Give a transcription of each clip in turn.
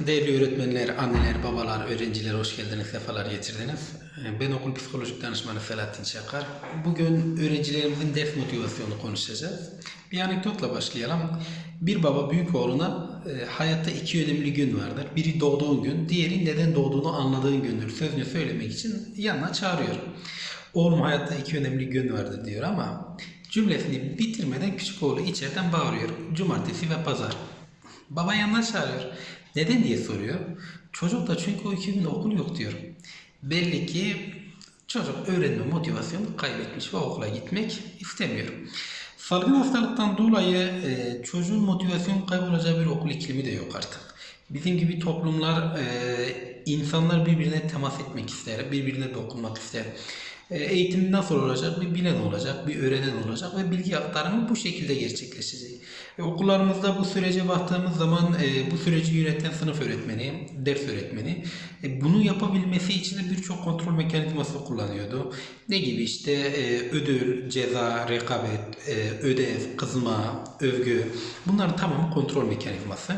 Değerli öğretmenler, anneler, babalar, öğrenciler hoş geldiniz, sefalar getirdiniz. Ben okul psikolojik danışmanı Selahattin Çakar. Bugün öğrencilerimizin ders motivasyonu konuşacağız. Bir anekdotla başlayalım. Bir baba büyük oğluna e, hayatta iki önemli gün vardır. Biri doğduğun gün, diğeri neden doğduğunu anladığın gündür. Sözünü söylemek için yanına çağırıyor. Oğlum hayatta iki önemli gün vardır diyor ama cümlesini bitirmeden küçük oğlu içeriden bağırıyor. Cumartesi ve pazar. Baba yanına çağırıyor. Neden diye soruyor. Çocuk da çünkü o iki gün okul yok diyor. Belli ki çocuk öğrenme motivasyonu kaybetmiş ve okula gitmek istemiyor. Salgın hastalıktan dolayı e, çocuğun motivasyonu kaybolacağı bir okul iklimi de yok artık. Bizim gibi toplumlar, e, insanlar birbirine temas etmek ister, birbirine dokunmak ister. E, eğitim nasıl olacak? Bir bilen olacak, bir öğrenen olacak ve bilgi aktarımı bu şekilde gerçekleşecek. E, okullarımızda bu sürece baktığımız zaman e, bu süreci yöneten sınıf öğretmeni, ders öğretmeni e, bunu yapabilmesi için de birçok kontrol mekanizması kullanıyordu. Ne gibi işte e, ödül, ceza, rekabet, e, ödev, kızma, övgü bunların tamamı kontrol mekanizması.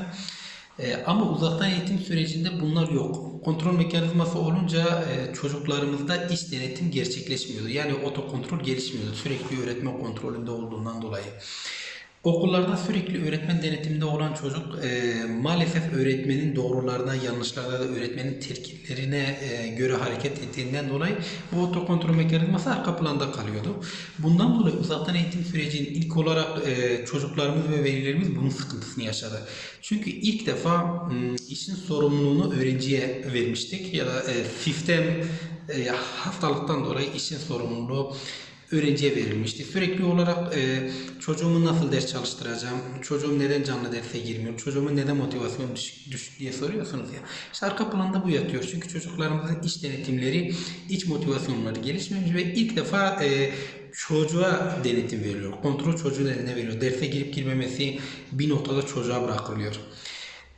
E, ama uzaktan eğitim sürecinde bunlar yok. Kontrol mekanizması olunca e, çocuklarımızda iç denetim gerçekleşmiyordu. Yani otokontrol gelişmiyordu. Sürekli öğretmen kontrolünde olduğundan dolayı. Okullarda sürekli öğretmen denetiminde olan çocuk e, maalesef öğretmenin doğrularına, yanlışlarına da öğretmenin telkinlerine e, göre hareket ettiğinden dolayı bu otokontrol mekanizması arka planda kalıyordu. Bundan dolayı uzaktan eğitim sürecinin ilk olarak e, çocuklarımız ve velilerimiz bunun sıkıntısını yaşadı. Çünkü ilk defa m, işin sorumluluğunu öğrenciye vermiştik ya da e, sistem e, hastalıktan dolayı işin sorumluluğu öğrenciye verilmişti. Sürekli olarak e, çocuğumu nasıl ders çalıştıracağım, çocuğum neden canlı derse girmiyor, çocuğumun neden motivasyonu düşük, düşük diye soruyorsunuz ya. İşte arka planda bu yatıyor. Çünkü çocuklarımızın iç denetimleri, iç motivasyonları gelişmemiş ve ilk defa e, çocuğa denetim veriliyor. Kontrol çocuğun eline veriyor. Derse girip girmemesi bir noktada çocuğa bırakılıyor.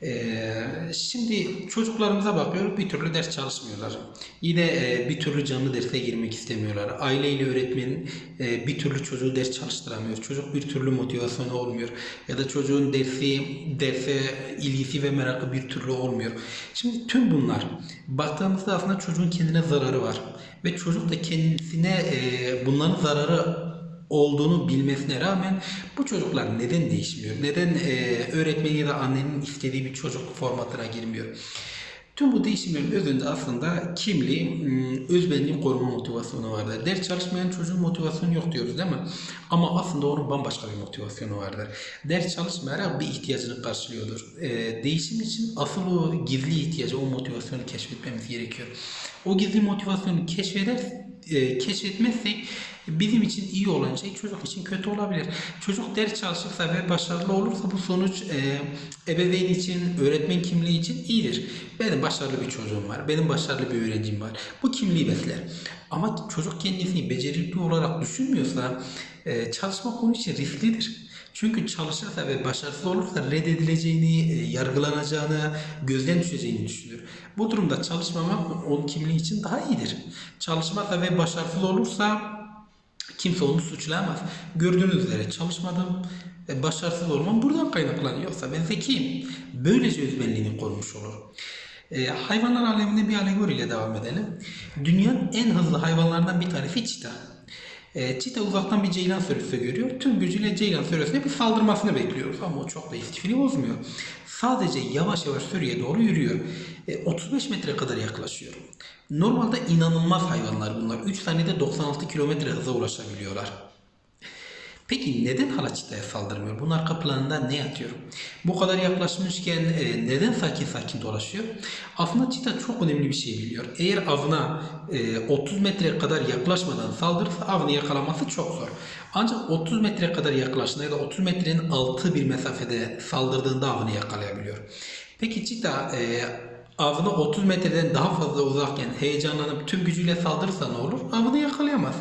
Ee, şimdi çocuklarımıza bakıyoruz bir türlü ders çalışmıyorlar. Yine e, bir türlü canlı derse girmek istemiyorlar. Aileyle öğretmen e, bir türlü çocuğu ders çalıştıramıyor. Çocuk bir türlü motivasyonu olmuyor. Ya da çocuğun dersi, derse ilgisi ve merakı bir türlü olmuyor. Şimdi tüm bunlar baktığımızda aslında çocuğun kendine zararı var. Ve çocuk da kendisine e, bunların zararı olduğunu bilmesine rağmen bu çocuklar neden değişmiyor? Neden e, öğretmeni ya da annenin istediği bir çocuk formatına girmiyor? Tüm bu değişimlerin özünde aslında kimliği, m, özbenliği koruma motivasyonu vardır. Ders çalışmayan çocuğun motivasyonu yok diyoruz değil mi? Ama aslında onun bambaşka bir motivasyonu vardır. Ders çalışmayarak bir ihtiyacını karşılıyordur. E, değişim için asıl o gizli ihtiyacı, o motivasyonu keşfetmemiz gerekiyor. O gizli motivasyonu keşfeder, e, keşfetmezsek bizim için iyi olan şey çocuk için kötü olabilir. Çocuk ders çalışırsa ve başarılı olursa bu sonuç e, ebeveyn için, öğretmen kimliği için iyidir. Benim başarılı bir çocuğum var, benim başarılı bir öğrencim var. Bu kimliği besler. Ama çocuk kendisini becerikli olarak düşünmüyorsa e, çalışmak onun için risklidir. Çünkü çalışırsa ve başarısız olursa reddedileceğini, e, yargılanacağını, gözden düşeceğini düşünür. Bu durumda çalışmamak onun kimliği için daha iyidir. Çalışmazsa ve başarısız olursa kimse onu suçlayamaz. Gördüğünüz üzere çalışmadım, başarısız olmam buradan kaynaklanıyorsa ben zekiyim. Böylece özbenliğini korumuş olur. E, hayvanlar aleminde bir alegoriyle devam edelim. Dünyanın en hızlı hayvanlarından bir tanesi çita. E, çita uzaktan bir ceylan sürüsü görüyor. Tüm gücüyle ceylan sürüsüne bir saldırmasını bekliyoruz ama o çok da istifini bozmuyor. Sadece yavaş yavaş sürüye doğru yürüyor. E, 35 metre kadar yaklaşıyor. Normalde inanılmaz hayvanlar bunlar. 3 saniyede 96 kilometre hıza ulaşabiliyorlar. Peki neden hala çitaya saldırmıyor? Bunun arka planında ne yatıyor? Bu kadar yaklaşmışken e, neden sakin sakin dolaşıyor? Aslında çita çok önemli bir şey biliyor. Eğer avına e, 30 metre kadar yaklaşmadan saldırırsa avını yakalaması çok zor. Ancak 30 metre kadar yaklaştığında ya da 30 metrenin altı bir mesafede saldırdığında avını yakalayabiliyor. Peki çita e, avına 30 metreden daha fazla uzakken heyecanlanıp tüm gücüyle saldırırsa ne olur? Avını yakalayamaz.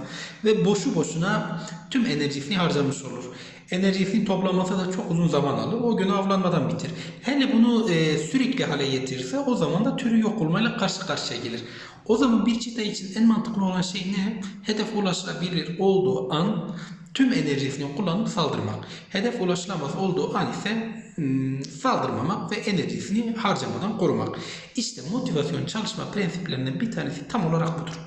Ve boşu boşuna tüm enerjisini harcamış olur. Enerjisini toplaması da çok uzun zaman alır. O günü avlanmadan bitir. Hele bunu e, sürekli hale getirirse o zaman da türü yok olmayla karşı karşıya gelir. O zaman bir çita için en mantıklı olan şey ne? Hedef ulaşılabilir olduğu an tüm enerjisini kullanıp saldırmak. Hedef ulaşılamaz olduğu an ise hmm, saldırmamak ve enerjisini harcamadan korumak. İşte motivasyon çalışma prensiplerinden bir tanesi tam olarak budur.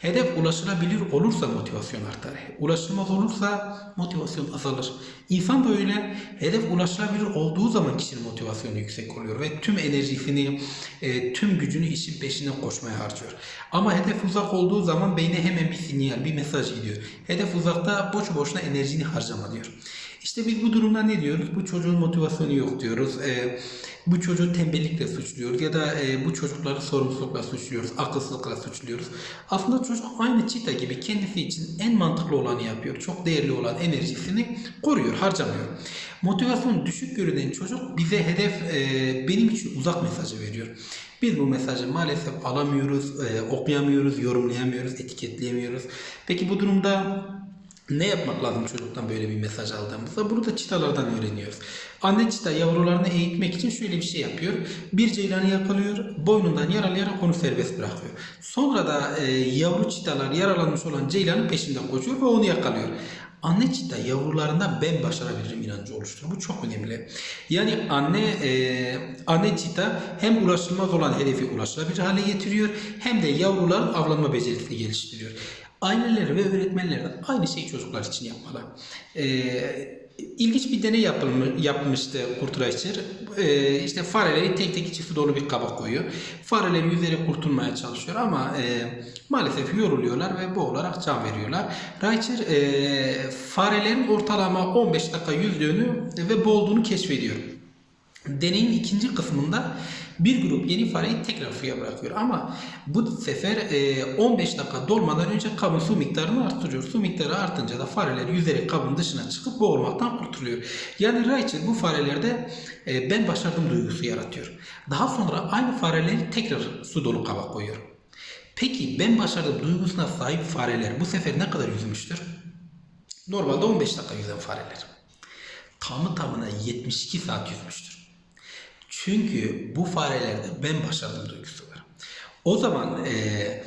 Hedef ulaşılabilir olursa motivasyon artar. Ulaşılmaz olursa motivasyon azalır. İnsan da öyle. Hedef ulaşılabilir olduğu zaman kişinin motivasyonu yüksek oluyor ve tüm enerjisini, e, tüm gücünü işin peşine koşmaya harcıyor. Ama hedef uzak olduğu zaman beyne hemen bir sinyal, bir mesaj gidiyor. Hedef uzakta boş boşuna enerjini harcama diyor. İşte biz bu durumda ne diyoruz? Bu çocuğun motivasyonu yok diyoruz. Ee, bu çocuğu tembellikle suçluyoruz ya da e, bu çocukları sorumsuzlukla suçluyoruz, akılsızlıkla suçluyoruz. Aslında çocuk aynı çita gibi kendisi için en mantıklı olanı yapıyor. Çok değerli olan enerjisini koruyor, harcamıyor. Motivasyon düşük görünen çocuk bize hedef e, benim için uzak mesajı veriyor. Biz bu mesajı maalesef alamıyoruz, e, okuyamıyoruz, yorumlayamıyoruz, etiketleyemiyoruz. Peki bu durumda ne yapmak lazım çocuktan böyle bir mesaj aldığımızda? Bunu da çitalardan öğreniyoruz. Anne çita yavrularını eğitmek için şöyle bir şey yapıyor. Bir ceylanı yakalıyor, boynundan yaralayarak onu serbest bırakıyor. Sonra da e, yavru çitalar yaralanmış olan ceylanın peşinden koşuyor ve onu yakalıyor. Anne çita yavrularında ben başarabilirim inancı oluşturuyor. Bu çok önemli. Yani anne e, anne çita hem ulaşılmaz olan hedefi ulaşılabilir hale getiriyor hem de yavruların avlanma becerisini geliştiriyor. Aileler ve öğretmenler de aynı şeyi çocuklar için yapmalı. Ee, ilginç bir deney yapılmış, yapmıştı Kurtulaşçır. Ee, işte fareleri tek tek su dolu bir kaba koyuyor. Fareler yüzerek kurtulmaya çalışıyor ama e, maalesef yoruluyorlar ve boğularak can veriyorlar. Reicher e, farelerin ortalama 15 dakika yüzdüğünü ve boğulduğunu keşfediyor. Deneyin ikinci kısmında bir grup yeni fareyi tekrar suya bırakıyor ama bu sefer e, 15 dakika dolmadan önce kabın su miktarını artırıyor. Su miktarı artınca da fareler yüzerek kabın dışına çıkıp boğulmaktan kurtuluyor. Yani Rachel bu farelerde e, ben başardım duygusu yaratıyor. Daha sonra aynı fareleri tekrar su dolu kaba koyuyor. Peki ben başardım duygusuna sahip fareler bu sefer ne kadar yüzmüştür? Normalde 15 dakika yüzen fareler. Tamı tamına 72 saat yüzmüştür. Çünkü bu farelerde ben başardım duygusu var. O zaman e,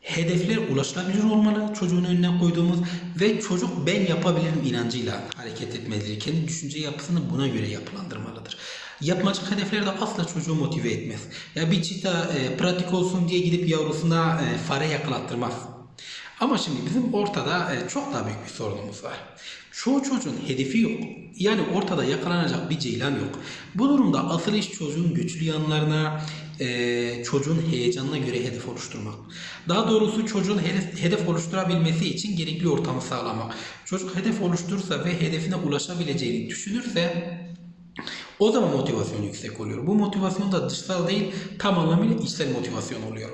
hedefler ulaşılabilir olmalı çocuğun önüne koyduğumuz ve çocuk ben yapabilirim inancıyla hareket etmelidir. Kendi düşünce yapısını buna göre yapılandırmalıdır. Yapmacık hedefler de asla çocuğu motive etmez. Ya bir çita e, pratik olsun diye gidip yavrusuna e, fare yakalattırmaz. Ama şimdi bizim ortada e, çok daha büyük bir sorunumuz var. Çoğu çocuğun hedefi yok. Yani ortada yakalanacak bir ceylan yok. Bu durumda asıl iş çocuğun güçlü yanlarına, e, çocuğun heyecanına göre hedef oluşturmak. Daha doğrusu çocuğun hedef, oluşturabilmesi için gerekli ortamı sağlamak. Çocuk hedef oluşturursa ve hedefine ulaşabileceğini düşünürse o zaman motivasyon yüksek oluyor. Bu motivasyon da dışsal değil tam anlamıyla içsel motivasyon oluyor.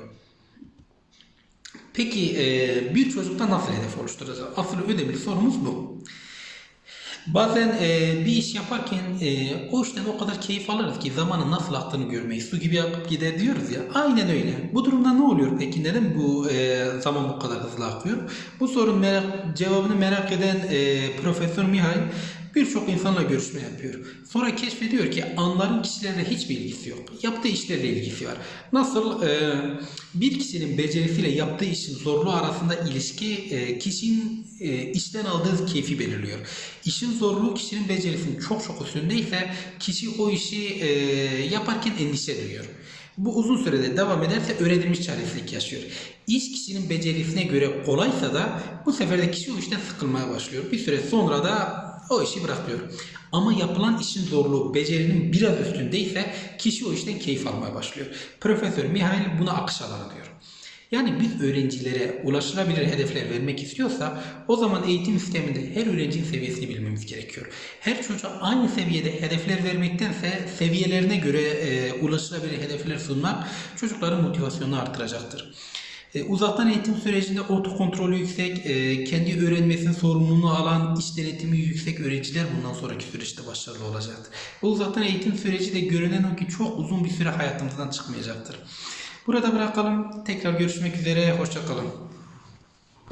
Peki e, bir çocukta nasıl hedef oluşturacağız? Asıl önemli sorumuz bu. Bazen e, bir iş yaparken e, o işten o kadar keyif alırız ki zamanın nasıl aktığını görmeyiz. Su gibi akıp gider diyoruz ya. Aynen öyle. Bu durumda ne oluyor peki? Neden bu e, zaman bu kadar hızlı akıyor? Bu sorunun merak, cevabını merak eden e, Profesör Mihail birçok insanla görüşme yapıyor. Sonra keşfediyor ki anların kişilerle hiçbir ilgisi yok. Yaptığı işlerle ilgisi var. Nasıl e, bir kişinin becerisiyle yaptığı işin zorluğu arasında ilişki e, kişinin e, işten aldığı keyfi belirliyor. İşin zorluğu kişinin becerisinin çok çok üstündeyse kişi o işi e, yaparken endişe duyuyor. Bu uzun sürede devam ederse öğrenilmiş çaresizlik yaşıyor. İş kişinin becerisine göre kolaysa da bu sefer de kişi o işten sıkılmaya başlıyor. Bir süre sonra da o işi bırakıyor. Ama yapılan işin zorluğu becerinin biraz üstündeyse kişi o işten keyif almaya başlıyor. Profesör Mihail buna akış alanı diyor. Yani biz öğrencilere ulaşılabilir hedefler vermek istiyorsa o zaman eğitim sisteminde her öğrencinin seviyesini bilmemiz gerekiyor. Her çocuğa aynı seviyede hedefler vermektense seviyelerine göre e, ulaşılabilir hedefler sunmak çocukların motivasyonunu artıracaktır. E, uzaktan eğitim sürecinde otokontrolü yüksek, e, kendi öğrenmesinin sorumluluğunu alan, iş denetimi yüksek öğrenciler bundan sonraki süreçte başarılı olacaktır. Bu uzaktan eğitim süreci de görünen o ki çok uzun bir süre hayatımızdan çıkmayacaktır. Burada bırakalım. Tekrar görüşmek üzere. Hoşçakalın.